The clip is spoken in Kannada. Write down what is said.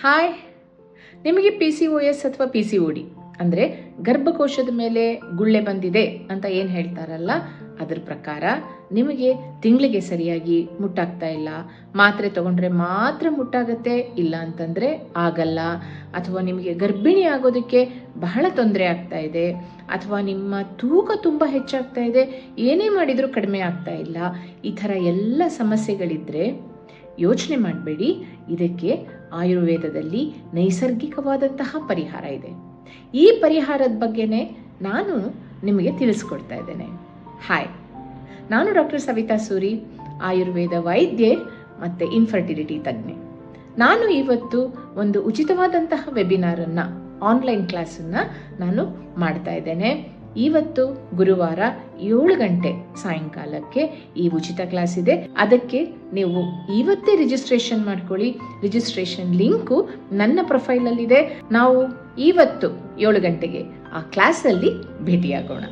ಹಾಯ್ ನಿಮಗೆ ಪಿ ಸಿ ಒ ಎಸ್ ಅಥವಾ ಪಿ ಸಿ ಒ ಡಿ ಅಂದರೆ ಗರ್ಭಕೋಶದ ಮೇಲೆ ಗುಳ್ಳೆ ಬಂದಿದೆ ಅಂತ ಏನು ಹೇಳ್ತಾರಲ್ಲ, ಅದರ ಪ್ರಕಾರ ನಿಮಗೆ ತಿಂಗಳಿಗೆ ಸರಿಯಾಗಿ ಮುಟ್ಟಾಗ್ತಾ ಇಲ್ಲ. ಮಾತ್ರೆ ತಗೊಂಡ್ರೆ ಮಾತ್ರ ಮುಟ್ಟಾಗತ್ತೆ, ಇಲ್ಲ ಅಂತಂದರೆ ಆಗಲ್ಲ. ಅಥವಾ ನಿಮಗೆ ಗರ್ಭಿಣಿ ಆಗೋದಕ್ಕೆ ಬಹಳ ತೊಂದರೆ ಆಗ್ತಾ ಇದೆ. ಅಥವಾ ನಿಮ್ಮ ತೂಕ ತುಂಬ ಹೆಚ್ಚಾಗ್ತಾ ಇದೆ, ಏನೇ ಮಾಡಿದರೂ ಕಡಿಮೆ ಆಗ್ತಾ ಇಲ್ಲ. ಈ ಥರ ಎಲ್ಲ ಸಮಸ್ಯೆಗಳಿದ್ದರೆ ಯೋಚನೆ ಮಾಡಬೇಡಿ. ಇದಕ್ಕೆ ಆಯುರ್ವೇದದಲ್ಲಿ ನೈಸರ್ಗಿಕವಾದಂತಹ ಪರಿಹಾರ ಇದೆ. ಈ ಪರಿಹಾರದ ಬಗ್ಗೆನೇ ನಾನು ನಿಮಗೆ ತಿಳಿಸ್ಕೊಡ್ತಾ ಇದ್ದೇನೆ. ಹಾಯ್ ನಾನು ಡಾಕ್ಟರ್ ಸವಿತಾ ಸೂರಿ, ಆಯುರ್ವೇದ ವೈದ್ಯೆ ಮತ್ತು ಇನ್ಫರ್ಟಿಲಿಟಿ ತಜ್ಞೆ. ನಾನು ಇವತ್ತು ಒಂದು ಉಚಿತವಾದಂತಹ ವೆಬಿನಾರನ್ನು ಆನ್ಲೈನ್ ಕ್ಲಾಸನ್ನು ನಾನು ಮಾಡ್ತಾ ಇದ್ದೇನೆ. ಇವತ್ತು ಗುರುವಾರ ಏಳು ಗಂಟೆ ಸಾಯಂಕಾಲಕ್ಕೆ ಈ ಉಚಿತ ಕ್ಲಾಸ್ ಇದೆ. ಅದಕ್ಕೆ ನೀವು ಇವತ್ತೇ ರಿಜಿಸ್ಟ್ರೇಷನ್ ಮಾಡ್ಕೊಳ್ಳಿ. ರಿಜಿಸ್ಟ್ರೇಷನ್ ಲಿಂಕು ನನ್ನ ಪ್ರೊಫೈಲಲ್ಲಿದೆ ನಾವು ಇವತ್ತು ಏಳು ಗಂಟೆಗೆ ಆ ಕ್ಲಾಸಲ್ಲಿ ಭೇಟಿಯಾಗೋಣ.